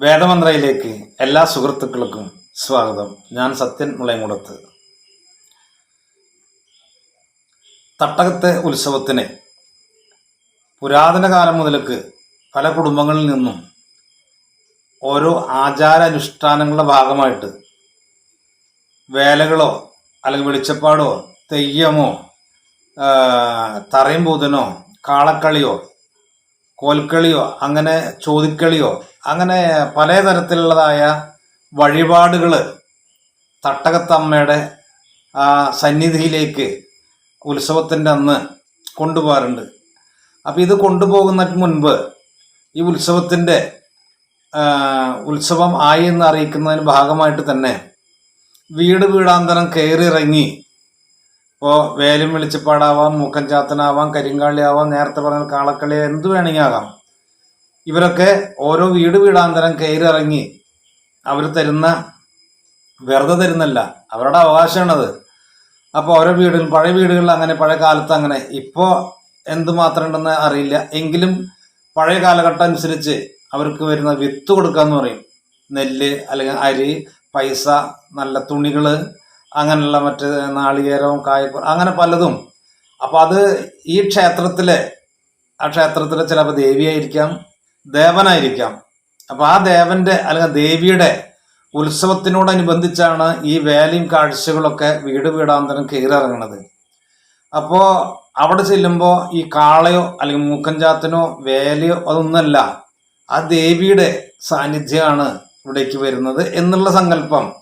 വേദമന്ത്രയിലേക്ക് എല്ലാ സുഹൃത്തുക്കൾക്കും സ്വാഗതം. ഞാൻ സത്യൻ മുളയങ്കുടത്ത് തട്ടകത്തെ ഉത്സവത്തിന് പുരാതന കാലം മുതൽക്ക് പല കുടുംബങ്ങളിൽ നിന്നും ഓരോ ആചാരാനുഷ്ഠാനങ്ങളുടെ ഭാഗമായിട്ട് വേലകളോ അല്ലെങ്കിൽ വെളിച്ചപ്പാടോ തെയ്യമോ തറയും പൂതനോ കാളക്കളിയോ കോൽക്കളിയോ അങ്ങനെ ചോദിക്കളിയോ അങ്ങനെ പലതരത്തിലുള്ളതായ വഴിപാടുകൾ തട്ടകത്തമ്മയുടെ ആ സന്നിധിയിലേക്ക് ഉത്സവത്തിന്റെ അന്ന് കൊണ്ടുപോകാറുണ്ട്. അപ്പോൾ ഇത് കൊണ്ടുപോകുന്നതിന് മുൻപ് ഈ ഉത്സവത്തിന്റെ ഉത്സവം ആയി എന്ന് അറിയിക്കുന്നതിന് ഭാഗമായിട്ട് തന്നെ വീട് വീടാന്തരം കയറിയിറങ്ങി ഇപ്പോൾ വേലും വെളിച്ചപ്പാടാവാം മൂക്കൻ ചാത്തനാവാം കരിങ്കാളിയാവാം നേരത്തെ പറഞ്ഞ കാളക്കളി എന്ത് വേണമെങ്കിൽ ആകാം ഇവരൊക്കെ ഓരോ വീട് വീടാന്തരം കയറിറങ്ങി അവർ തരുന്ന വെറുതെ തരുന്നല്ല അവരുടെ അവകാശമാണത്. അപ്പോൾ ഓരോ വീടുകൾ പഴയ വീടുകളിൽ അങ്ങനെ പഴയ കാലത്ത് അങ്ങനെ. ഇപ്പോൾ എന്തുമാത്രം ഉണ്ടെന്ന് അറിയില്ല. എങ്കിലും പഴയ കാലഘട്ടം അനുസരിച്ച് അവർക്ക് വരുന്ന വിത്ത് കൊടുക്കാന്ന് പറയും. നെല്ല് അല്ലെങ്കിൽ അരി പൈസ നല്ല തുണികൾ അങ്ങനെയുള്ള മറ്റ് നാളികേരവും കായ അങ്ങനെ പലതും. അപ്പോൾ അത് ഈ ക്ഷേത്രത്തിലെ ആ ക്ഷേത്രത്തിലെ ചിലപ്പോൾ ദേവിയായിരിക്കാം ദേവനായിരിക്കാം. അപ്പോൾ ആ ദേവന്റെ അല്ലെങ്കിൽ ദേവിയുടെ ഉത്സവത്തിനോടനുബന്ധിച്ചാണ് ഈ വേലയും കാഴ്ചകളൊക്കെ വീട് വീടാന്തരം കയറിയിറങ്ങുന്നത് അപ്പോൾ അവിടെ ചെല്ലുമ്പോൾ ഈ കാളയോ അല്ലെങ്കിൽ മൂക്കഞ്ചാത്തനോ വേലയോ അതൊന്നുമല്ല ആ ദേവിയുടെ സാന്നിധ്യമാണ് ഇവിടേക്ക് വരുന്നത് എന്നുള്ള സങ്കല്പം.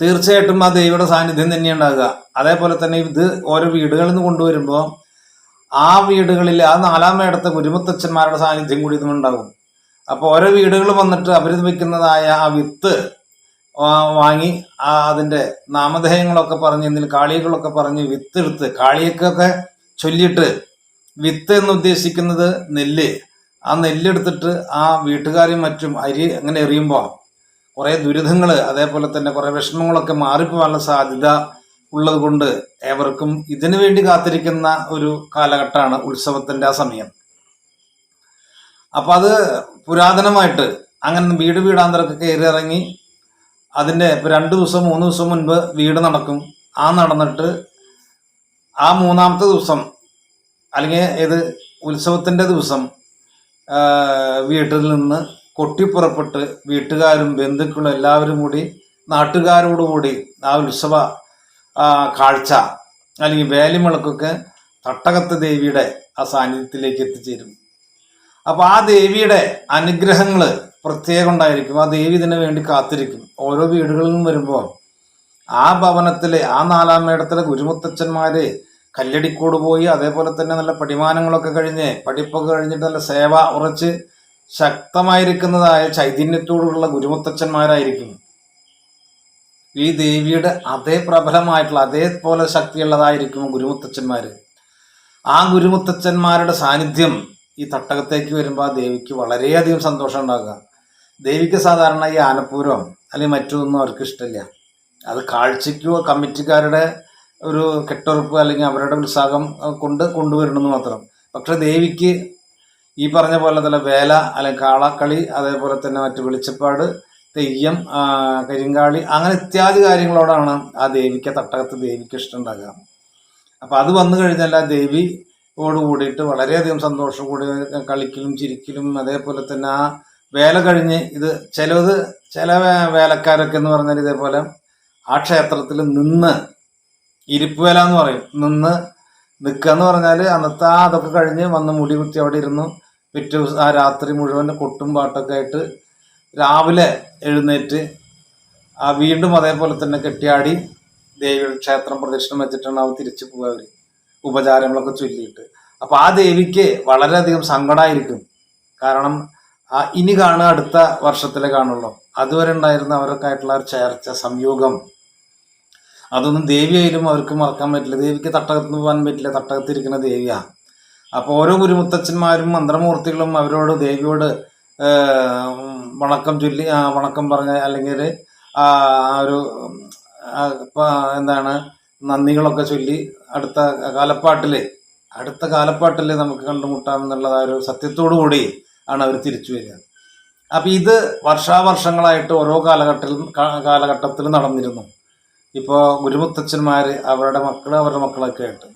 തീർച്ചയായിട്ടും ആ ദേവിയുടെ സാന്നിധ്യം തന്നെ ഉണ്ടാകുക അതേപോലെ തന്നെ ഇത് ഓരോ വീടുകളിൽ നിന്ന് കൊണ്ടുവരുമ്പോൾ ആ വീടുകളിൽ ആ നാലാം മേടത്തെ ഗുരുമുത്തച്ഛന്മാരുടെ സാന്നിധ്യം കൂടി ഇതുണ്ടാകും അപ്പോൾ ഓരോ വീടുകൾ വന്നിട്ട് അവർ വെക്കുന്നതായ ആ വിത്ത് വാങ്ങി അതിന്റെ നാമധേയങ്ങളൊക്കെ പറഞ്ഞ് ഇതിൽ കാളികളൊക്കെ പറഞ്ഞ് വിത്ത് എടുത്ത് കാളിയൊക്കെ ചൊല്ലിയിട്ട് വിത്ത് എന്ന് ഉദ്ദേശിക്കുന്നത് നെല്ല്. ആ നെല്ലെടുത്തിട്ട് ആ വീട്ടുകാരെയും മറ്റും അരി അങ്ങനെ എറിയുമ്പോൾ കുറേ ദുരിതങ്ങൾ അതേപോലെ തന്നെ കുറേ വിഷമങ്ങളൊക്കെ മാറിപ്പോകാനുള്ള സാധ്യത ഉള്ളത് കൊണ്ട് ഏവർക്കും ഇതിനു വേണ്ടി കാത്തിരിക്കുന്ന ഒരു കാലഘട്ടമാണ് ഉത്സവത്തിന്റെ ആ സമയം. അപ്പം അത് പുരാതനമായിട്ട് അങ്ങനെ വീട് വീടാന്തരൊക്കെ കയറി ഇറങ്ങി അതിന്റെ ഇപ്പം രണ്ട് ദിവസം മൂന്ന് ദിവസം മുൻപ് വീട് നടക്കും. ആ നടന്നിട്ട് ആ മൂന്നാമത്തെ ദിവസം അല്ലെങ്കിൽ ഏത് ഉത്സവത്തിന്റെ ദിവസം വീട്ടിൽ നിന്ന് കൊട്ടിപ്പുറപ്പെട്ട് വീട്ടുകാരും ബന്ധുക്കളും എല്ലാവരും കൂടി നാട്ടുകാരോടുകൂടി ആ ഉത്സവ കാഴ്ച അല്ലെങ്കിൽ വേലിമുളക്കൊക്കെ തട്ടകത്ത് ദേവിയുടെ ആ സാന്നിധ്യത്തിലേക്ക് എത്തിച്ചേരും. അപ്പോൾ ആ ദേവിയുടെ അനുഗ്രഹങ്ങൾ പ്രത്യേകം ഉണ്ടായിരിക്കും. ആ ദേവി ഇതിനു വേണ്ടി കാത്തിരിക്കും. ഓരോ വീടുകളിൽ നിന്നും വരുമ്പോൾ ആ ഭവനത്തിലെ ആ നാലാം മേടത്തിലെ ഗുരുമുത്തച്ഛന്മാര് കല്ലടിക്കോട് പോയി അതേപോലെ തന്നെ നല്ല പടിമാനങ്ങളൊക്കെ കഴിഞ്ഞ് പഠിപ്പൊക്കെ കഴിഞ്ഞിട്ട് നല്ല സേവ ഉറച്ച് ശക്തമായിരിക്കുന്നതായ ചൈതന്യത്തോടുള്ള ഗുരുമുത്തച്ഛന്മാരായിരിക്കും ഈ ദേവിയുടെ അതേ പ്രബലമായിട്ടുള്ള അതേപോലെ ശക്തിയുള്ളതായിരിക്കും ഗുരുമുത്തച്ഛന്മാർ ആ ഗുരുമുത്തച്ഛന്മാരുടെ സാന്നിധ്യം ഈ തട്ടകത്തേക്ക് വരുമ്പോൾ ആ ദേവിക്ക് വളരെയധികം സന്തോഷം ഉണ്ടാകുക. ദേവിക്ക് സാധാരണ ഈ ആനപ്പൂരം അല്ലെങ്കിൽ മറ്റൊന്നും അവർക്ക് ഇഷ്ടമില്ല. അത് കാഴ്ചയ്ക്കോ കമ്മിറ്റിക്കാരുടെ ഒരു കെട്ടുറപ്പ് അല്ലെങ്കിൽ അവരുടെ ഉത്സാഹം കൊണ്ട് കൊണ്ടുവരണമെന്ന് മാത്രം. പക്ഷെ ദേവിക്ക് ഈ പറഞ്ഞ പോലെ തന്നെ വേല അല്ലെങ്കിൽ കാളക്കളി അതേപോലെ തന്നെ മറ്റു വെളിച്ചപ്പാട് തെയ്യം കരിങ്കാളി അങ്ങനെ ഇത്യാദി കാര്യങ്ങളോടാണ് ആ ദേവിക്ക് തട്ടകത്ത് ദേവിക്ക് ഇഷ്ടം ഉണ്ടാകുക അപ്പം അത് വന്നു കഴിഞ്ഞാൽ ആ ദേവിയോട് കൂടിയിട്ട് വളരെയധികം സന്തോഷം കൂടി കളിക്കലും ചിരിക്കലും അതേപോലെ തന്നെ ആ വേല കഴിഞ്ഞ് ഇത് ചിലത് ചില വേലക്കാരൊക്കെ എന്ന് പറഞ്ഞാൽ ഇതേപോലെ ആ ക്ഷേത്രത്തിൽ നിന്ന് ഇരിപ്പ് വേല എന്ന് പറയും. നിന്ന് നിൽക്കുക എന്ന് പറഞ്ഞാൽ അന്നത്തെ ആ അതൊക്കെ കഴിഞ്ഞ് വന്ന് മുടി കുത്തി അവിടെ ഇരുന്നു. പിറ്റേ ദിവസം ആ രാത്രി മുഴുവൻ കൊട്ടും പാട്ടൊക്കെ ആയിട്ട് രാവിലെ എഴുന്നേറ്റ് ആ വീണ്ടും അതേപോലെ തന്നെ കെട്ടിയാടി ദേവിയുടെ ക്ഷേത്രം പ്രദക്ഷിണം വെച്ചിട്ടാണ് അവർ തിരിച്ചു പോവുക അവർ ഉപചാരങ്ങളൊക്കെ ചൊല്ലിയിട്ട്. അപ്പോൾ ആ ദേവിക്ക് വളരെയധികം സങ്കടമായിരിക്കും കാരണം ആ ഇനി കാണുക അടുത്ത വർഷത്തിലെ കാണുള്ളൂ. അതുവരെ ഉണ്ടായിരുന്ന അവരൊക്കെ ആയിട്ടുള്ള ഒരു ചേർച്ച സംയോഗം. അതൊന്നും ദേവിയായാലും അവർക്ക് മറക്കാൻ പറ്റില്ല. ദേവിക്ക് തട്ടകത്ത് പോകാൻ പറ്റില്ല. തട്ടകത്തിരിക്കുന്ന ദേവിയാണ് അപ്പോൾ ഓരോ ഗുരുമുത്തച്ഛന്മാരും മന്ത്രമൂർത്തികളും അവരോട് ദേവിയോട് വണക്കം ചൊല്ലി വണക്കം പറഞ്ഞ അല്ലെങ്കിൽ ആ ഒരു എന്താണ് നന്ദികളൊക്കെ ചൊല്ലി അടുത്ത കാലപ്പാട്ടിൽ അടുത്ത കാലപ്പാട്ടിൽ നമുക്ക് കണ്ടുമുട്ടാമെന്നുള്ള ആ ഒരു സത്യത്തോടു കൂടി ആണ് അവർ തിരിച്ചു വരിക. അപ്പം ഇത് വർഷാവർഷങ്ങളായിട്ട് ഓരോ കാലഘട്ടത്തിലും കാലഘട്ടത്തിൽ നടന്നിരുന്നു. ഇപ്പോൾ ഗുരുമുത്തച്ഛന്മാർ അവരുടെ മക്കൾ അവരുടെ മക്കളൊക്കെ ആയിട്ട്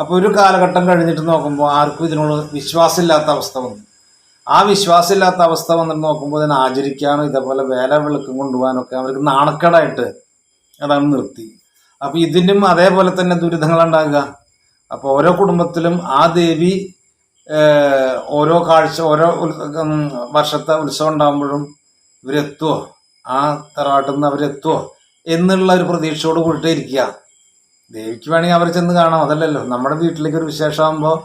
അപ്പോൾ ഒരു കാലഘട്ടം കഴിഞ്ഞിട്ട് നോക്കുമ്പോൾ ആർക്കും ഇതിനോട് വിശ്വാസമില്ലാത്ത അവസ്ഥ വന്നു. ആ വിശ്വാസമില്ലാത്ത അവസ്ഥ വന്നിട്ട് നോക്കുമ്പോൾ ഇതിനെ ആചരിക്കാനും ഇതേപോലെ വേല വെളുക്കും കൊണ്ടുപോകാനൊക്കെ അവർക്ക് നാണക്കേടായിട്ട് അതാണ് നിർത്തി. അപ്പോൾ ഇതിനും അതേപോലെ തന്നെ ദുരിതങ്ങളുണ്ടാകുക. അപ്പോൾ ഓരോ കുടുംബത്തിലും ആ ദേവി ഓരോ കാഴ്ച ഓരോ വർഷത്തെ ഉത്സവം ഉണ്ടാകുമ്പോഴും ഇവരെത്തുമോ ആ തറവാട്ടിൽ നിന്ന് അവരെത്തുമോ എന്നുള്ള ഒരു പ്രതീക്ഷയോട് കൂടിയിട്ടേ ഇരിക്കുക. ദേവിക്ക് വേണമെങ്കിൽ അവർ ചെന്ന് കാണാം. അതല്ലല്ലോ. നമ്മുടെ വീട്ടിലേക്ക് ഒരു വിശേഷമാകുമ്പോൾ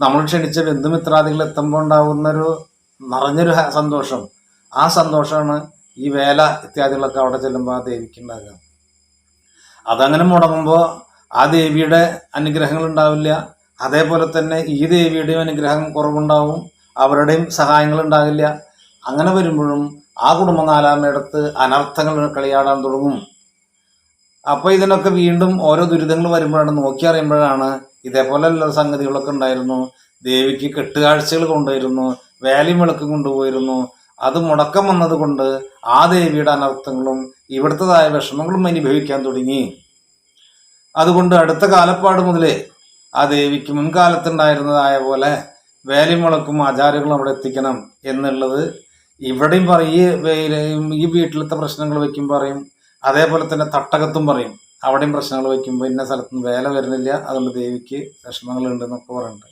നമ്മൾ ക്ഷണിച്ച ബന്ധുമിത്രാദികൾ എത്തുമ്പോൾ ഉണ്ടാകുന്നൊരു നിറഞ്ഞൊരു സന്തോഷം. ആ സന്തോഷമാണ് ഈ വേല ഇത്യാദികളൊക്കെ അവിടെ ചെല്ലുമ്പോൾ ആ ദേവിക്ക് ഉണ്ടാകുക. അതങ്ങനെ മുടങ്ങുമ്പോൾ ആ ദേവിയുടെ അനുഗ്രഹങ്ങൾ ഉണ്ടാവില്ല. അതേപോലെ തന്നെ ഈ ദേവിയുടെയും അനുഗ്രഹം കുറവുണ്ടാവും. അവരുടെയും സഹായങ്ങൾ ഉണ്ടാകില്ല. അങ്ങനെ വരുമ്പോഴും ആ കുടുംബ നാലാമയിടത്ത് അനർത്ഥങ്ങൾ കളിയാടാൻ തുടങ്ങും. അപ്പോൾ ഇതിനൊക്കെ വീണ്ടും ഓരോ ദുരിതങ്ങൾ വരുമ്പോഴാണ് നോക്കി അറിയുമ്പോഴാണ് ഇതേപോലെയുള്ള സംഗതികളൊക്കെ ഉണ്ടായിരുന്നു. ദേവിക്ക് കെട്ടുകാഴ്ചകൾ കൊണ്ടുവരുന്നു വേലയും വിളക്കും കൊണ്ടുപോയിരുന്നു. അത് മുടക്കം വന്നത് കൊണ്ട് ആ ദേവിയുടെ അനർത്ഥങ്ങളും ഇവിടുത്തതായ വിഷമങ്ങളും അനുഭവിക്കാൻ തുടങ്ങി. അതുകൊണ്ട് അടുത്ത കാലപ്പാട് മുതലേ ആ ദേവിക്ക് മുൻകാലത്തുണ്ടായിരുന്നതായ പോലെ വേലയും വിളക്കും ആചാരങ്ങളും അവിടെ എത്തിക്കണം എന്നുള്ളത് ഇവിടെയും പറയും ഈ വീട്ടിലത്തെ പ്രശ്നങ്ങൾ വെക്കും പറയും. അതേപോലെ തന്നെ തട്ടകത്തും പറയും. അവിടെയും പ്രശ്നങ്ങൾ വയ്ക്കുമ്പോൾ ഇന്ന സ്ഥലത്തുനിന്ന് വേല വരുന്നില്ല അതുകൊണ്ട് ദേവിക്ക് വിഷമങ്ങളുണ്ട് എന്നൊക്കെ പറയുന്നുണ്ട്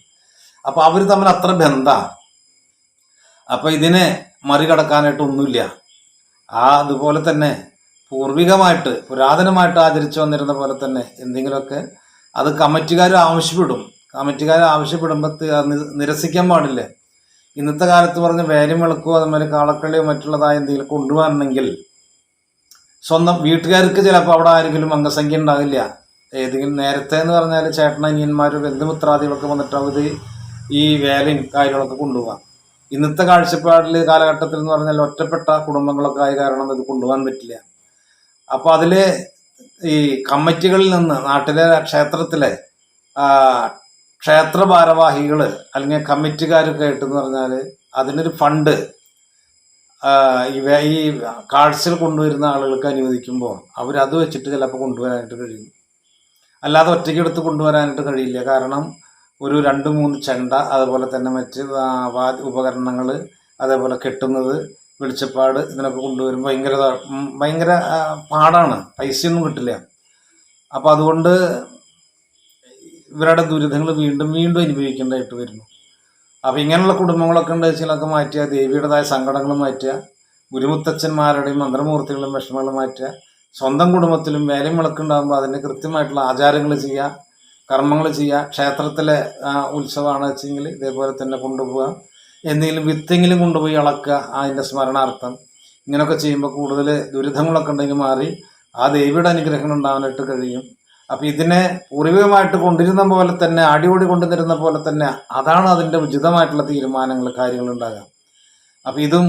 അപ്പോൾ അവർ തമ്മിൽ അത്ര ബന്ധമാണ്. അപ്പോൾ ഇതിനെ മറികടക്കാനായിട്ട് ഒന്നുമില്ല. ആ അതുപോലെ തന്നെ പൂർവികമായിട്ട് പുരാതനമായിട്ട് ആചരിച്ചു വന്നിരുന്ന പോലെ തന്നെ എന്തെങ്കിലുമൊക്കെ അത് കമ്മിറ്റിക്കാർ ആവശ്യപ്പെടും. കമ്മിറ്റിക്കാർ ആവശ്യപ്പെടുമ്പോൾ നിരസിക്കാൻ പാടില്ല. ഇന്നത്തെ കാലത്ത് പറഞ്ഞ വിളക്കോ അതുമാതിരി കാളക്കളിയോ മറ്റുള്ളതായ എന്തെങ്കിലും കൊണ്ടുവരണമെങ്കിൽ സ്വന്തം വീട്ടുകാർക്ക് ചിലപ്പോൾ അവിടെ ആരെങ്കിലും അംഗസംഖ്യ ഉണ്ടാകില്ല ഏതെങ്കിലും നേരത്തെ എന്ന് പറഞ്ഞാൽ ചേട്ടനനിയന്മാരും ബന്ധുമിത്രാദികളൊക്കെ വന്നിട്ട് അവർ ഈ വേലയും കാര്യങ്ങളൊക്കെ കൊണ്ടുപോകാം ഇന്നത്തെ കാഴ്ചപ്പാടിൽ കാലഘട്ടത്തിൽ എന്ന് പറഞ്ഞാൽ ഒറ്റപ്പെട്ട കുടുംബങ്ങളൊക്കെ ആയ കാരണം ഇത് കൊണ്ടുപോകാൻ പറ്റില്ല. അപ്പോൾ അതിൽ ഈ കമ്മിറ്റികളിൽ നിന്ന് നാട്ടിലെ ക്ഷേത്രത്തിലെ ക്ഷേത്ര ഭാരവാഹികൾ അല്ലെങ്കിൽ കമ്മിറ്റിക്കാരൊക്കെ ആയിട്ടെന്ന് പറഞ്ഞാൽ അതിനൊരു ഫണ്ട് ആ, ഈ കാർഡ്സിൽ കൊണ്ടുവരുന്ന ആളുകൾക്ക് അനുവദിക്കുമ്പോൾ അവരത് വെച്ചിട്ട് ചിലപ്പോൾ കൊണ്ടുവരാനായിട്ട് കഴിയും. അല്ലാതെ ഒറ്റയ്ക്ക് എടുത്ത് കൊണ്ടുവരാനായിട്ട് കഴിയില്ല. കാരണം ഒരു രണ്ട് മൂന്ന് ചെണ്ട അതുപോലെ തന്നെ മറ്റ് ഉപകരണങ്ങൾ അതേപോലെ കെട്ടുന്നത് വെളിച്ചപ്പാട് ഇതിനൊക്കെ കൊണ്ടുവരുമ്പോൾ ഭയങ്കര ഭയങ്കര പാടാണ്. പൈസയൊന്നും കിട്ടില്ല. അപ്പോൾ അതുകൊണ്ട് ഇവരുടെ ദുരിതങ്ങൾ വീണ്ടും വീണ്ടും അനുഭവിക്കേണ്ടതായിട്ട് വരുന്നു. അപ്പോൾ ഇങ്ങനെയുള്ള കുടുംബങ്ങളൊക്കെ ഉണ്ട് വെച്ചാലൊക്കെ മാറ്റുക ദേവിയുടേതായ സങ്കടങ്ങൾ മാറ്റുക ഗുരുമുത്തച്ഛന്മാരുടെയും മന്ത്രമൂർത്തികളും വിഷമങ്ങൾ മാറ്റുക സ്വന്തം കുടുംബത്തിലും വേലയും വിളക്കുണ്ടാകുമ്പോൾ അതിന്റെ കൃത്യമായിട്ടുള്ള ആചാരങ്ങൾ ചെയ്യുക കർമ്മങ്ങൾ ചെയ്യുക ക്ഷേത്രത്തിലെ ഉത്സവമാണ് വെച്ചെങ്കിൽ ഇതേപോലെ തന്നെ കൊണ്ടുപോവുക എന്തെങ്കിലും വിത്തെങ്കിലും കൊണ്ടുപോയി ഇളക്കുക അതിന്റെ സ്മരണാർത്ഥം. ഇങ്ങനെയൊക്കെ ചെയ്യുമ്പോൾ കൂടുതൽ ദുരിതങ്ങളൊക്കെ ഉണ്ടെങ്കിൽ മാറി ആ ദേവിയുടെ അനുഗ്രഹങ്ങൾ ഉണ്ടാകാനായിട്ട് കഴിയും. അപ്പം ഇതിനെ പൂർവികമായിട്ട് കൊണ്ടിരുന്ന പോലെ തന്നെ അടിപൊളി കൊണ്ടുവരുന്ന പോലെ തന്നെ അതാണ് അതിന്റെ ഉചിതമായിട്ടുള്ള തീരുമാനങ്ങൾ കാര്യങ്ങൾ ഉണ്ടാകുക. അപ്പം ഇതും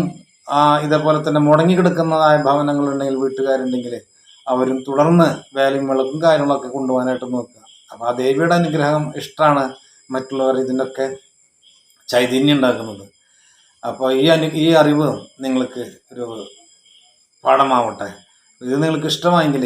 ഇതേപോലെ തന്നെ മുടങ്ങിക്കിടക്കുന്നതായ ഭവനങ്ങളുണ്ടെങ്കിൽ വീട്ടുകാരുണ്ടെങ്കിൽ അവരും തുടർന്ന് വേലയും വിളക്കും കാര്യങ്ങളൊക്കെ കൊണ്ടുപോകാനായിട്ട് നോക്കുക. അപ്പോൾ ആ ദേവിയുടെ അനുഗ്രഹം ഇഷ്ടമാണ് മറ്റുള്ളവർ ഇതിന്റെയൊക്കെ ചൈതന്യം ഉണ്ടാക്കുന്നത്. അപ്പോൾ ഈ അനു ഈ അറിവ് നിങ്ങൾക്ക് ഒരു പാഠമാവട്ടെ. ഇത് നിങ്ങൾക്ക് ഇഷ്ടമായെങ്കിൽ